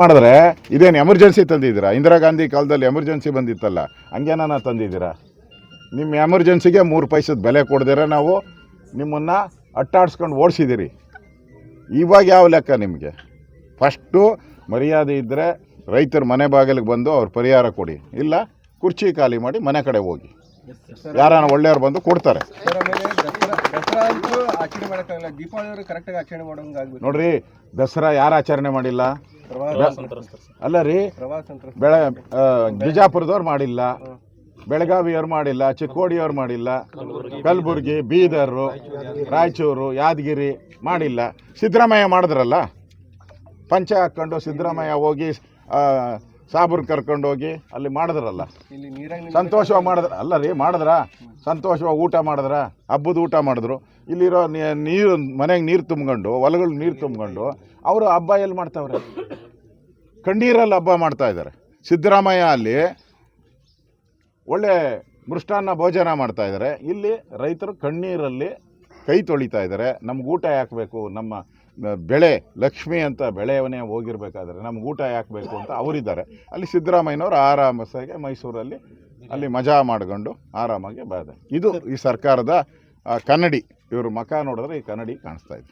ಮಾಡಿದ್ರೆ ಇದೇನು ಎಮರ್ಜೆನ್ಸಿ ತಂದಿದ್ದೀರಾ? ಇಂದಿರಾ ಗಾಂಧಿ ಕಾಲದಲ್ಲಿ ಎಮರ್ಜೆನ್ಸಿ ಬಂದಿತ್ತಲ್ಲ ಹಂಗೇನ ತಂದಿದ್ದೀರಾ? ನಿಮ್ಮ ಎಮರ್ಜೆನ್ಸಿಗೆ ಮೂರು ಪೈಸದ ಬೆಲೆ ಕೊಡ್ದಿರ ನಾವು ನಿಮ್ಮನ್ನು ಅಟ್ಟಾಡ್ಸ್ಕೊಂಡು ಓಡಿಸಿದ್ದೀರಿ. ಇವಾಗ ಯಾವ ಲೆಕ್ಕ ನಿಮಗೆ? ಫಸ್ಟು ಮರ್ಯಾದೆ ಇದ್ದರೆ ರೈತರ ಮನೆ ಬಾಗಿಲಿಗೆ ಬಂದು ಅವ್ರ ಪರಿಹಾರ ಕೊಡಿ. ಇಲ್ಲ ಕುರ್ಚಿ ಖಾಲಿ ಮಾಡಿ ಮನೆ ಕಡೆ ಹೋಗಿ. ಯಾರನ್ನ ಒಳ್ಳೆಯವ್ರು ಬಂದು ಕೊಡ್ತಾರೆ. ನೋಡ್ರಿ ದಸರಾ ಯಾರು ಆಚರಣೆ ಮಾಡಿಲ್ಲ? ಅಲ್ಲ ರೀ ಬೆಳ ಬಿಜಾಪುರದವ್ರು ಮಾಡಿಲ್ಲ ಬೆಳಗಾವಿಯವ್ರು ಮಾಡಿಲ್ಲ ಚಿಕ್ಕೋಡಿಯವ್ರು ಮಾಡಿಲ್ಲ ಕಲಬುರ್ಗಿ ಬೀದರು ರಾಯಚೂರು ಯಾದಗಿರಿ ಮಾಡಿಲ್ಲ. ಸಿದ್ದರಾಮಯ್ಯ ಮಾಡಿದ್ರಲ್ಲ? ಪಂಚ ಹಾಕ್ಕೊಂಡು ಸಿದ್ದರಾಮಯ್ಯ ಹೋಗಿ ಸಾಬೂರ್ ಸಾಬ್ರು ಕರ್ಕೊಂಡು ಹೋಗಿ ಅಲ್ಲಿ ಮಾಡಿದ್ರಲ್ಲ? ಸಂತೋಷವಾಗಿ ಮಾಡಿದ್ರ ಅಲ್ಲ ರೀ ಮಾಡಿದ್ರ? ಸಂತೋಷವಾಗಿ ಊಟ ಮಾಡಿದ್ರ? ಹಬ್ಬದ ಊಟ ಮಾಡಿದ್ರು. ಇಲ್ಲಿರೋ ನೀರು, ಮನೆಗೆ ನೀರು ತುಂಬ್ಕೊಂಡು, ಹೊಲಗಳು ನೀರು ತುಂಬ್ಕೊಂಡು, ಅವರು ಹಬ್ಬ ಎಲ್ಲಿ ಮಾಡ್ತಾವ್ರೆ? ಕಣ್ಣೀರಲ್ಲಿ ಹಬ್ಬ ಮಾಡ್ತಾ ಇದ್ದಾರೆ ಸಿದ್ದರಾಮಯ್ಯ ಅಲ್ಲಿ ಒಳ್ಳೆ ಮೃಷ್ಟಾನ್ನ ಭೋಜನ ಮಾಡ್ತಾ ಇದ್ದಾರೆ ಇಲ್ಲಿ ರೈತರು ಕಣ್ಣೀರಲ್ಲಿ ಕೈ ತೊಳಿತಾ ಇದ್ದಾರೆ ನಮ್ಗೆ ಊಟ ಹಾಕಬೇಕು ನಮ್ಮ ಬೆಳೆ, ಲಕ್ಷ್ಮಿ ಅಂತ ಬೆಳೆಯವನೇ ಹೋಗಿರ್ಬೇಕಾದ್ರೆ ನಮ್ಗೆ ಊಟ ಹಾಕಬೇಕು ಅಂತ ಅವರಿದ್ದಾರೆ. ಅಲ್ಲಿ ಸಿದ್ದರಾಮಯ್ಯನವರು ಆರಾಮಸಾಗೆ ಮೈಸೂರಲ್ಲಿ ಅಲ್ಲಿ ಮಜಾ ಮಾಡ್ಕೊಂಡು ಆರಾಮಾಗಿ ಬರ್ತಾರೆ ಇದು ಈ ಸರ್ಕಾರದ ಕನ್ನಡಿ. ಇವರು ಮಖ ನೋಡಿದ್ರೆ ಈ ಕನ್ನಡಿ ಕಾಣಿಸ್ತಾ ಇದೆ.